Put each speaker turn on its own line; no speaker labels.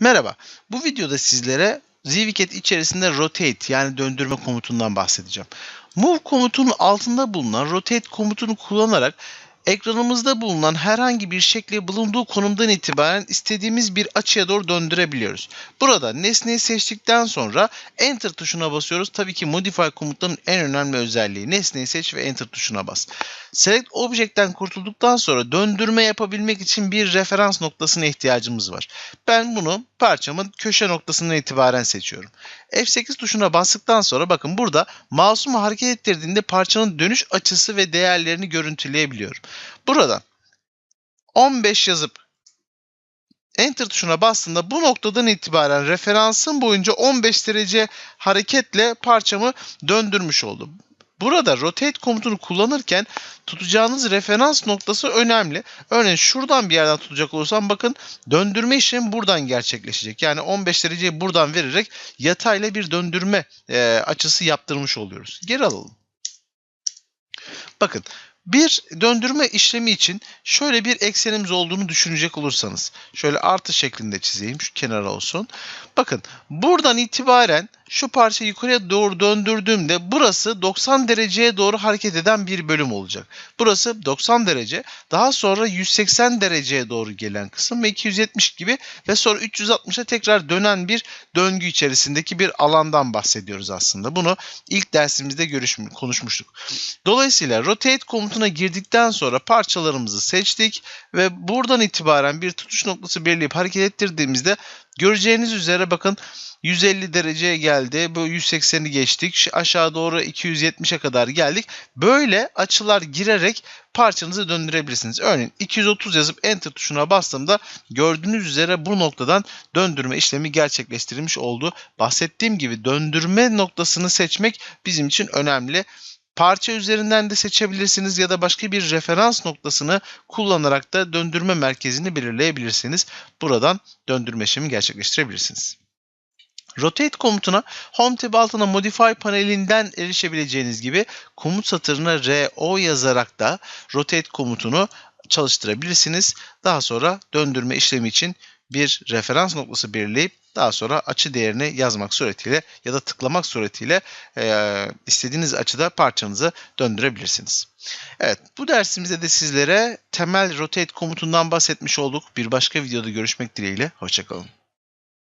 Merhaba. Bu videoda sizlere ZWicket içerisinde rotate yani döndürme komutundan bahsedeceğim. Move komutunun altında bulunan rotate komutunu kullanarak ekranımızda bulunan herhangi bir şekli bulunduğu konumdan itibaren istediğimiz bir açıya doğru döndürebiliyoruz. Burada nesneyi seçtikten sonra Enter tuşuna basıyoruz. Tabii ki Modify komutlarının en önemli özelliği nesneyi seç ve Enter tuşuna bas. Select Object'ten kurtulduktan sonra döndürme yapabilmek için bir referans noktasına ihtiyacımız var. Ben bunu parçamın köşe noktasından itibaren seçiyorum. F8 tuşuna bastıktan sonra bakın burada mouse'umu hareket ettirdiğinde parçanın dönüş açısı ve değerlerini görüntüleyebiliyorum. Buradan 15 yazıp Enter tuşuna bastığımda bu noktadan itibaren referansım boyunca 15 derece hareketle parçamı döndürmüş oldum. Burada rotate komutunu kullanırken tutacağınız referans noktası önemli. Örneğin şuradan bir yerden tutacak olursam bakın döndürme işlemi buradan gerçekleşecek. Yani 15 dereceyi buradan vererek yatayla bir döndürme e, açısı yaptırmış oluyoruz. Geri alalım. Bakın bir döndürme işlemi için şöyle bir eksenimiz olduğunu düşünecek olursanız. Şöyle artı şeklinde çizeyim. Şu kenara olsun. Bakın buradan itibaren şu parçayı yukarıya doğru döndürdüğümde burası 90 dereceye doğru hareket eden bir bölüm olacak. Burası 90 derece. Daha sonra 180 dereceye doğru gelen kısım ve 270 gibi ve sonra 360'a tekrar dönen bir döngü içerisindeki bir alandan bahsediyoruz aslında. Bunu ilk dersimizde görüş, konuşmuştuk. Dolayısıyla rotate komutuna girdikten sonra parçalarımızı seçtik ve buradan itibaren bir tutuş noktası belirleyip hareket ettirdiğimizde göreceğiniz üzere bakın 150 dereceye geldi. Bu 180'i geçtik. Aşağı doğru 270'e kadar geldik. Böyle açılar girerek parçanızı döndürebilirsiniz. Örneğin 230 yazıp enter tuşuna bastığımda gördüğünüz üzere bu noktadan döndürme işlemi gerçekleştirilmiş oldu. Bahsettiğim gibi döndürme noktasını seçmek bizim için önemli. Parça üzerinden de seçebilirsiniz ya da başka bir referans noktasını kullanarak da döndürme merkezini belirleyebilirsiniz. Buradan döndürme işlemi gerçekleştirebilirsiniz. Rotate komutuna Home tab altına Modify panelinden erişebileceğiniz gibi komut satırına RO yazarak da Rotate komutunu çalıştırabilirsiniz. Daha sonra döndürme işlemi için bir referans noktası belirleyip daha sonra açı değerini yazmak suretiyle ya da tıklamak suretiyle e, istediğiniz açıda parçanızı döndürebilirsiniz. Evet bu dersimizde de sizlere temel rotate komutundan bahsetmiş olduk. Bir başka videoda görüşmek dileğiyle. Hoşçakalın.